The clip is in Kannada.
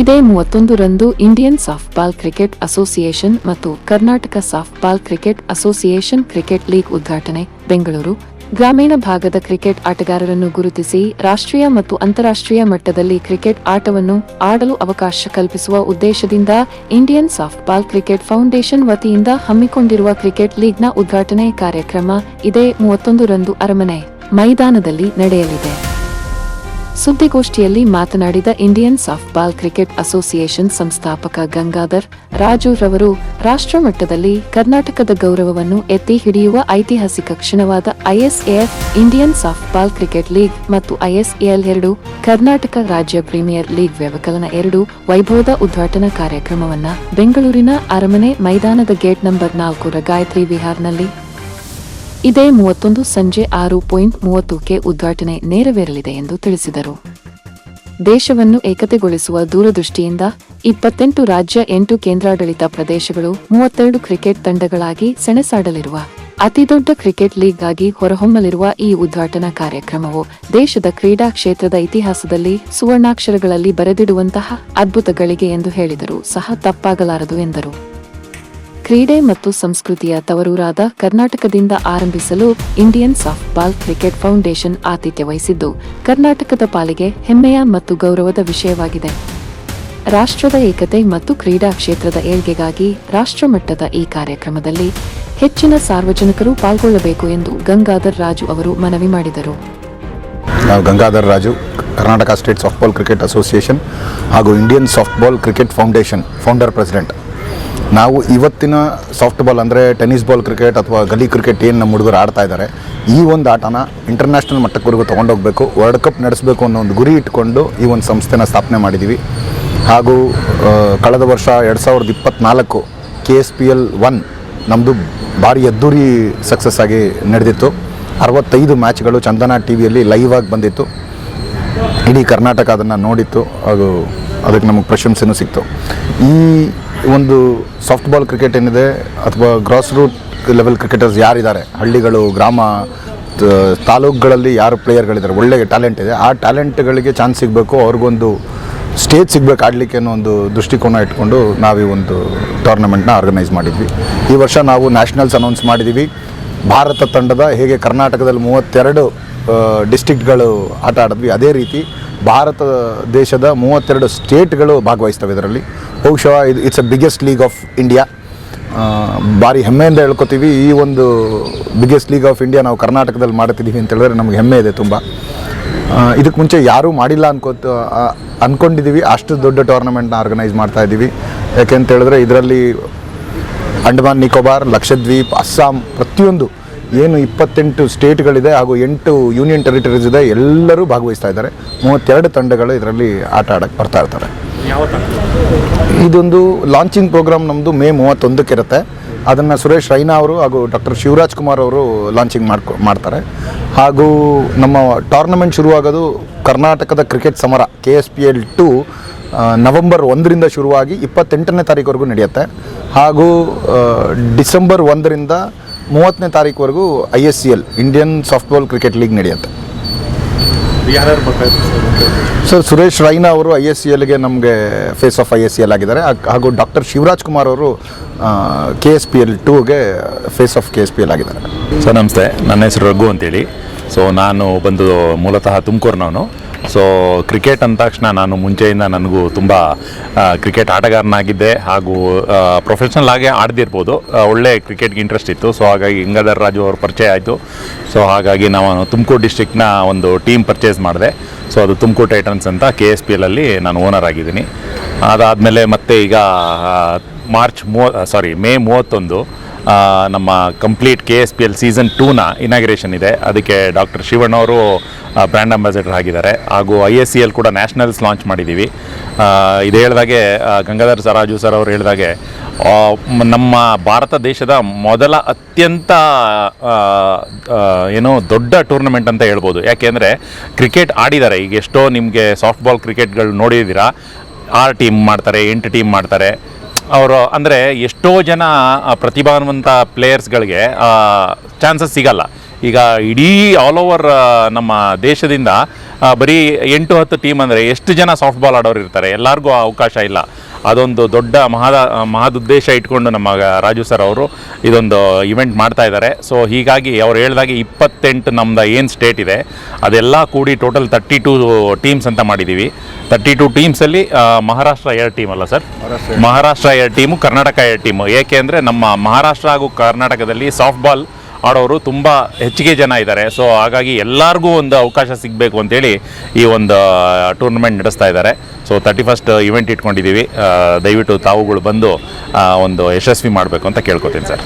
ಇದೇ ಮೂವತ್ತೊಂದರಂದು ಇಂಡಿಯನ್ ಸಾಫ್ಟ್ಬಾಲ್ ಕ್ರಿಕೆಟ್ ಅಸೋಸಿಯೇಷನ್ ಮತ್ತು Karnataka softball cricket association cricket league ಉದ್ಘಾಟನೆ, ಬೆಂಗಳೂರು. ಗ್ರಾಮೀಣ ಭಾಗದ ಕ್ರಿಕೆಟ್ ಆಟಗಾರರನ್ನು ಗುರುತಿಸಿ ರಾಷ್ಟ್ರೀಯ ಮತ್ತು ಅಂತಾರಾಷ್ಟ್ರೀಯ ಮಟ್ಟದಲ್ಲಿ ಕ್ರಿಕೆಟ್ ಆಟವನ್ನು ಆಡಲು ಅವಕಾಶ ಕಲ್ಪಿಸುವ ಉದ್ದೇಶದಿಂದ ಇಂಡಿಯನ್ ಸಾಫ್ಟ್ಬಾಲ್ ಕ್ರಿಕೆಟ್ ಫೌಂಡೇಶನ್ ವತಿಯಿಂದ ಹಮ್ಮಿಕೊಂಡಿರುವ ಕ್ರಿಕೆಟ್ ಲೀಗ್ನ ಉದ್ಘಾಟನೆ ಕಾರ್ಯಕ್ರಮ ಇದೇ ಮೂವತ್ತೊಂದರಂದು ಅರಮನೆ ಮೈದಾನದಲ್ಲಿ ನಡೆಯಲಿದೆ. ಸುದ್ದಿಗೋಷ್ಠಿಯಲ್ಲಿ ಮಾತನಾಡಿದ ಇಂಡಿಯನ್ ಸಾಫ್ಟ್ಬಾಲ್ ಕ್ರಿಕೆಟ್ ಅಸೋಸಿಯೇಷನ್ ಸಂಸ್ಥಾಪಕ ಗಂಗಾಧರ್ ರಾಜುರವರು ರಾಷ್ಟ್ರಮಟ್ಟದಲ್ಲಿ ಕರ್ನಾಟಕದ ಗೌರವವನ್ನು ಎತ್ತಿ ಹಿಡಿಯುವ ಐತಿಹಾಸಿಕ ಕ್ಷಣವಾದ ISAF Indian softball cricket league ಮತ್ತು ಐಎಸ್ಎಲ್ ಎರಡು, ಕರ್ನಾಟಕ ರಾಜ್ಯ ಪ್ರೀಮಿಯರ್ ಲೀಗ್ ವ್ಯವಕಲನ ಎರಡು ವೈಭವದ ಉದ್ಘಾಟನಾ ಕಾರ್ಯಕ್ರಮವನ್ನು ಬೆಂಗಳೂರಿನ ಅರಮನೆ ಮೈದಾನದ ಗೇಟ್ ನಂಬರ್ ನಾಲ್ಕು ಗಾಯತ್ರಿ ವಿಹಾರ್ನಲ್ಲಿ ಇದೇ ಮೂವತ್ತೊಂದು ಸಂಜೆ ಆರು ಪಾಯಿಂಟ್ ಮೂವತ್ತಕ್ಕೆ ಉದ್ಘಾಟನೆ ನೆರವೇರಲಿದೆ ಎಂದು ತಿಳಿಸಿದರು. ದೇಶವನ್ನು ಏಕತೆಗೊಳಿಸುವ ದೂರದೃಷ್ಟಿಯಿಂದ ಇಪ್ಪತ್ತೆಂಟು ರಾಜ್ಯ, ಎಂಟು ಕೇಂದ್ರಾಡಳಿತ ಪ್ರದೇಶಗಳು, ಮೂವತ್ತೆರಡು ಕ್ರಿಕೆಟ್ ತಂಡಗಳಾಗಿ ಸೆಣಸಾಡಲಿರುವ ಅತಿದೊಡ್ಡ ಕ್ರಿಕೆಟ್ ಲೀಗ್ಗಾಗಿ ಹೊರಹೊಮ್ಮಲಿರುವ ಈ ಉದ್ಘಾಟನಾ ಕಾರ್ಯಕ್ರಮವು ದೇಶದ ಕ್ರೀಡಾ ಕ್ಷೇತ್ರದ ಇತಿಹಾಸದಲ್ಲಿ ಸುವರ್ಣಾಕ್ಷರಗಳಲ್ಲಿ ಬರೆದಿಡುವಂತಹ ಅದ್ಭುತಗಳಿಗೆ ಎಂದು ಹೇಳಿದರು ಸಹ ತಪ್ಪಾಗಲಾರದು ಎಂದರು. ಕ್ರೀಡೆ ಮತ್ತು ಸಂಸ್ಕೃತಿಯ ತವರೂರಾದ ಕರ್ನಾಟಕದಿಂದ ಆರಂಭಿಸಲು ಇಂಡಿಯನ್ ಸಾಫ್ಟ್ಬಾಲ್ ಕ್ರಿಕೆಟ್ ಫೌಂಡೇಶನ್ ಆತಿಥ್ಯ ವಹಿಸಿದ್ದು, ಕರ್ನಾಟಕದ ಪಾಲಿಗೆ ಹೆಮ್ಮೆಯ ಮತ್ತು ಗೌರವದ ವಿಷಯವಾಗಿದೆ. ರಾಷ್ಟ್ರದ ಏಕತೆ ಮತ್ತು ಕ್ರೀಡಾ ಕ್ಷೇತ್ರದ ಏಳ್ಗೆಗಾಗಿ ರಾಷ್ಟ್ರಮಟ್ಟದ ಈ ಕಾರ್ಯಕ್ರಮದಲ್ಲಿ ಹೆಚ್ಚಿನ ಸಾರ್ವಜನಿಕರು ಪಾಲ್ಗೊಳ್ಳಬೇಕು ಎಂದು ಗಂಗಾಧರ್ ರಾಜು ಅವರು ಮನವಿ ಮಾಡಿದರು. ನಾವು Gangadhar Raju, Karnataka state softball cricket association ಹಾಗೂ Indian softball cricket foundation founder president ನಾವು ಇವತ್ತಿನ ಸಾಫ್ಟ್ ಬಾಲ್ ಅಂದರೆ ಟೆನ್ನಿಸ್ ಬಾಲ್ ಕ್ರಿಕೆಟ್ ಅಥವಾ ಗಲಿ ಕ್ರಿಕೆಟ್ ಏನು ನಮ್ಮ ಹುಡುಗರು ಆಡ್ತಾ ಇದ್ದಾರೆ ಈ ಒಂದು ಆಟನ ಇಂಟರ್ನ್ಯಾಷನಲ್ ಮಟ್ಟಕ್ಕವರೆಗೂ ತೊಗೊಂಡೋಗ್ಬೇಕು ವರ್ಲ್ಡ್ ಕಪ್ ನಡೆಸಬೇಕು ಅನ್ನೋ ಒಂದು ಗುರಿ ಇಟ್ಕೊಂಡು ಈ ಒಂದು ಸಂಸ್ಥೆನ ಸ್ಥಾಪನೆ ಮಾಡಿದ್ದೀವಿ ಹಾಗೂ ಕಳೆದ ವರ್ಷ ಎರಡು ಸಾವಿರದ ಇಪ್ಪತ್ತ್ನಾಲ್ಕು K S P L one ನಮ್ಮದು ಭಾರಿ ಅದ್ದೂರಿ ಸಕ್ಸಸ್ ಆಗಿ ನಡೆದಿತ್ತು. ಅರವತ್ತೈದು ಮ್ಯಾಚ್ಗಳು ಚಂದನ ಟಿ ವಿಯಲ್ಲಿ ಲೈವ್ ಆಗಿ ಬಂದಿತ್ತು. ಇಡೀ ಕರ್ನಾಟಕ ಅದನ್ನು ನೋಡಿತ್ತು, ಹಾಗೂ ಅದಕ್ಕೆ ನಮಗೆ ಪ್ರಶಂಸೆನೂ ಸಿಕ್ತು. ಈ ಒಂದು ಸಾಫ್ಟ್ ಬಾಲ್ ಕ್ರಿಕೆಟ್ ಏನಿದೆ ಅಥವಾ ಗ್ರಾಸ್ ರೂಟ್ ಲೆವೆಲ್ ಕ್ರಿಕೆಟರ್ಸ್ ಯಾರಿದ್ದಾರೆ? ಹಳ್ಳಿಗಳು, ಗ್ರಾಮ ತಾಲೂಕುಗಳಲ್ಲಿ ಯಾರು ಪ್ಲೇಯರ್ಗಳಿದ್ದಾರೆ ಒಳ್ಳೆ ಟ್ಯಾಲೆಂಟ್ ಇದೆ. ಆ ಟ್ಯಾಲೆಂಟ್ಗಳಿಗೆ ಚಾನ್ಸ್ ಸಿಗಬೇಕು, ಅವ್ರಿಗೊಂದು ಸ್ಟೇಜ್ ಸಿಗಬೇಕು ಆಡಲಿಕ್ಕೆ ಅನ್ನೋ ಒಂದು ದೃಷ್ಟಿಕೋನ ಇಟ್ಕೊಂಡು ನಾವು ಈ ಒಂದು ಟೂರ್ನಮೆಂಟ್ನ ಆರ್ಗನೈಸ್ ಮಾಡಿದ್ವಿ. ಈ ವರ್ಷ ನಾವು ನ್ಯಾಷನಲ್ಸ್ ಅನೌನ್ಸ್ ಮಾಡಿದ್ದೀವಿ ಭಾರತ ತಂಡದ, ಹೇಗೆ ಕರ್ನಾಟಕದಲ್ಲಿ ಮೂವತ್ತೆರಡು ಡಿಸ್ಟಿಕ್ಗಳು ಆಟ ಆಡಿದ್ವಿ. ಅದೇ ರೀತಿ ಭಾರತ ದೇಶದ ಮೂವತ್ತೆರಡು ಸ್ಟೇಟ್ಗಳು ಭಾಗವಹಿಸ್ತವೆ ಇದರಲ್ಲಿ. ಬಹುಶಃ ಇದು it's a biggest league of India ಭಾರಿ ಹೆಮ್ಮೆಯಿಂದ ಹೇಳ್ಕೊತೀವಿ. ಈ ಒಂದು ಬಿಗ್ಗೆಸ್ಟ್ ಲೀಗ್ ಆಫ್ ಇಂಡಿಯಾ ನಾವು ಕರ್ನಾಟಕದಲ್ಲಿ ಮಾಡ್ತಿದ್ದೀವಿ ಅಂತ ಹೇಳಿದ್ರೆ ನಮಗೆ ಹೆಮ್ಮೆ ಇದೆ ತುಂಬ. ಇದಕ್ಕೆ ಮುಂಚೆ ಯಾರೂ ಮಾಡಿಲ್ಲ ಅನ್ಕೋತ ಅಂದ್ಕೊಂಡಿದ್ದೀವಿ ಅಷ್ಟು ದೊಡ್ಡ ಟೂರ್ನಮೆಂಟ್ನ ಆರ್ಗನೈಸ್ ಮಾಡ್ತಾ ಇದ್ದೀವಿ. ಯಾಕೆಂತ ಹೇಳಿದ್ರೆ ಇದರಲ್ಲಿ ಅಂಡಮಾನ್ ನಿಕೋಬಾರ್, ಲಕ್ಷದ್ವೀಪ್, ಅಸ್ಸಾಂ ಪ್ರತಿಯೊಂದು ಏನು ಇಪ್ಪತ್ತೆಂಟು ಸ್ಟೇಟ್ಗಳಿದೆ ಹಾಗೂ ಎಂಟು ಯೂನಿಯನ್ ಟೆರಿಟರೀಸ್ ಇದೆ ಎಲ್ಲರೂ ಭಾಗವಹಿಸ್ತಾ ಇದ್ದಾರೆ. ಮೂವತ್ತೆರಡು ತಂಡಗಳು ಇದರಲ್ಲಿ ಆಟ ಆಡಕ್ಕೆ ಬರ್ತಾ ಇರ್ತಾರೆ. ಇದೊಂದು ಲಾಂಚಿಂಗ್ ಪ್ರೋಗ್ರಾಮ್ ನಮ್ಮದು ಮೇ ಮೂವತ್ತೊಂದಕ್ಕೆ ಇರುತ್ತೆ. ಅದನ್ನು ಸುರೇಶ್ ರೈನಾ ಅವರು ಹಾಗೂ ಡಾಕ್ಟರ್ ಶಿವರಾಜ್ ಕುಮಾರ್ ಅವರು ಲಾಂಚಿಂಗ್ ಮಾಡ್ಕೊ ಮಾಡ್ತಾರೆ. ಹಾಗೂ ನಮ್ಮ ಟೂರ್ನಮೆಂಟ್ ಶುರುವಾಗೋದು ಕರ್ನಾಟಕದ ಕ್ರಿಕೆಟ್ ಸಮರ K S P L two November ಒಂದರಿಂದ ಶುರುವಾಗಿ ಇಪ್ಪತ್ತೆಂಟನೇ ತಾರೀಕವರೆಗೂ ನಡೆಯುತ್ತೆ. ಹಾಗೂ ಡಿಸೆಂಬರ್ ಒಂದರಿಂದ ಮೂವತ್ತನೇ ತಾರೀಕುವರೆಗೂ I S C L Indian softball cricket league ನಡೆಯುತ್ತೆ. ಸರ್? ಸುರೇಶ್ ರೈನಾ ಅವರು ಐ ಎಸ್ ಸಿ ಎಲ್ಗೆ ನಮಗೆ face of I S C L ಆಗಿದ್ದಾರೆ. ಹಾಗೂ ಡಾಕ್ಟರ್ ಶಿವರಾಜ್ ಕುಮಾರ್ ಅವರು K S P L ಟೂಗೆ face of K S P L ಆಗಿದ್ದಾರೆ. ಸರ್ ನಮಸ್ತೆ. ನನ್ನ ಹೆಸರು ರಘು ಅಂತೇಳಿ. ಸೊ ನಾನು ಬಂದು ಮೂಲತಃ ತುಮಕೂರಿನವನು. ಸೊ ಕ್ರಿಕೆಟ್ ಅಂದ ತಕ್ಷಣ ನಾನು ಮುಂಚೆಯಿಂದ ನನಗೂ ತುಂಬ ಕ್ರಿಕೆಟ್ ಆಟಗಾರನಾಗಿದ್ದೆ ಹಾಗೂ ಪ್ರೊಫೆಷ್ನಲ್ ಆಗಿ ಆಡ್ದಿರ್ಬೋದು. ಒಳ್ಳೆ ಕ್ರಿಕೆಟ್ಗೆ ಇಂಟ್ರೆಸ್ಟ್ ಇತ್ತು. ಸೊ ಹಾಗಾಗಿ ಗಂಗಾಧರ್ ರಾಜು ಅವ್ರ ಪರಿಚಯ ಆಯಿತು. ಸೊ ಹಾಗಾಗಿ ನಾನು ತುಮಕೂರು ಡಿಸ್ಟಿಕ್ನ ಒಂದು ಟೀಮ್ ಪರ್ಚೇಸ್ ಮಾಡಿದೆ. ಸೊ ಅದು ತುಮಕೂರು ಟೈಟನ್ಸ್ ಅಂತ ಕೆ ಎಸ್ ಪಿ ಎಲಲ್ಲಿ ನಾನು ಓನರ್ ಆಗಿದ್ದೀನಿ. ಅದಾದಮೇಲೆ ಮತ್ತೆ ಈಗ ಮಾರ್ಚ್ ಮೂವ ಸಾರಿ ಮೇ ಮೂವತ್ತೊಂದು ನಮ್ಮ complete K S P L season ಟೂನ inauguration ಇದೆ. ಅದಕ್ಕೆ ಡಾಕ್ಟರ್ ಶಿವಣ್ಣ ಅವರು ಬ್ರ್ಯಾಂಡ್ ಅಂಬಾಸಿಡರ್ ಆಗಿದ್ದಾರೆ. ಹಾಗೂ ಐ ಎಸ್ ಸಿ ಎಲ್ ಕೂಡ ನ್ಯಾಷನಲ್ಸ್ ಲಾಂಚ್ ಮಾಡಿದ್ದೀವಿ ಇದು ಹೇಳಿದಾಗೆ ಗಂಗಾಧರ್ ಸರಾಜು ಸರ್ ಅವರು ಹೇಳಿದಾಗೆ ನಮ್ಮ ಭಾರತ ದೇಶದ ಮೊದಲ ಅತ್ಯಂತ ಏನು ದೊಡ್ಡ ಟೂರ್ನಮೆಂಟ್ ಅಂತ ಹೇಳ್ಬೋದು. ಯಾಕೆಂದರೆ ಕ್ರಿಕೆಟ್ ಆಡಿದ್ದಾರೆ. ಈಗ ಎಷ್ಟೋ ನಿಮಗೆ ಸಾಫ್ಟ್ಬಾಲ್ ಕ್ರಿಕೆಟ್ಗಳು ನೋಡಿದ್ದೀರಾ? ಆರು ಟೀಮ್ ಮಾಡ್ತಾರೆ, ಎಂಟು ಟೀಮ್ ಮಾಡ್ತಾರೆ. ಅವರು ಅಂದರೆ ಎಷ್ಟೋ ಜನ ಪ್ರತಿಭಾನ್ವಂತ ಪ್ಲೇಯರ್ಸ್ಗಳಿಗೆ ಚಾನ್ಸಸ್ ಸಿಗಲ್ಲ. ಈಗ ಇಡೀ ಆಲ್ ಓವರ್ ನಮ್ಮ ದೇಶದಿಂದ ಬರೀ ಎಂಟು ಹತ್ತು ಟೀಮ್ ಅಂದರೆ ಎಷ್ಟು ಜನ ಸಾಫ್ಟ್ಬಾಲ್ ಆಡೋರು ಇರ್ತಾರೆ? ಎಲ್ಲರಿಗೂ ಅವಕಾಶ ಇಲ್ಲ. ಅದೊಂದು ದೊಡ್ಡ ಮಹದ ಮಹದುದ್ದೇಶ ಇಟ್ಕೊಂಡು ನಮ್ಮ ರಾಜು ಸರ್ ಅವರು ಇದೊಂದು ಇವೆಂಟ್ ಮಾಡ್ತಾ ಇದ್ದಾರೆ. ಸೊ ಹೀಗಾಗಿ ಅವ್ರು ಹೇಳ್ದಾಗೆ ಇಪ್ಪತ್ತೆಂಟು ನಮ್ದು ಏನು ಸ್ಟೇಟ್ ಇದೆ ಅದೆಲ್ಲ ಕೂಡಿ ಟೋಟಲ್ ತರ್ಟಿ ಟೂ ಟೀಮ್ಸ್ ಅಂತ ಮಾಡಿದ್ದೀವಿ ತರ್ಟಿ ಟೂ ಟೀಮ್ಸಲ್ಲಿ ಮಹಾರಾಷ್ಟ್ರ ಎರಡು ಟೀಮ್ ಅಲ್ಲ ಸರ್ ಮಹಾರಾಷ್ಟ್ರ ಎರಡು ಟೀಮು ಕರ್ನಾಟಕ ಎರಡು ಟೀಮು ಏಕೆ ಅಂದರೆ ನಮ್ಮ ಮಹಾರಾಷ್ಟ್ರ ಹಾಗೂ ಕರ್ನಾಟಕದಲ್ಲಿ ಸಾಫ್ಟ್ ಆಡೋರು ತುಂಬ ಹೆಚ್ಚಿಗೆ ಜನ ಇದ್ದಾರೆ. ಸೊ ಹಾಗಾಗಿ ಎಲ್ಲರಿಗೂ ಒಂದು ಅವಕಾಶ ಸಿಗಬೇಕು ಅಂತೇಳಿ ಈ ಒಂದು ಟೂರ್ನಮೆಂಟ್ ನಡೆಸ್ತಾ ಇದ್ದಾರೆ. ಸೊ ತರ್ಟಿ ಫಸ್ಟ್ ಇವೆಂಟ್ ಇಟ್ಕೊಂಡಿದ್ದೀವಿ ದಯವಿಟ್ಟು ತಾವುಗಳು ಬಂದು ಒಂದು ಯಶಸ್ವಿ ಮಾಡಬೇಕು ಅಂತ ಕೇಳ್ಕೊತೀನಿ ಸರ್.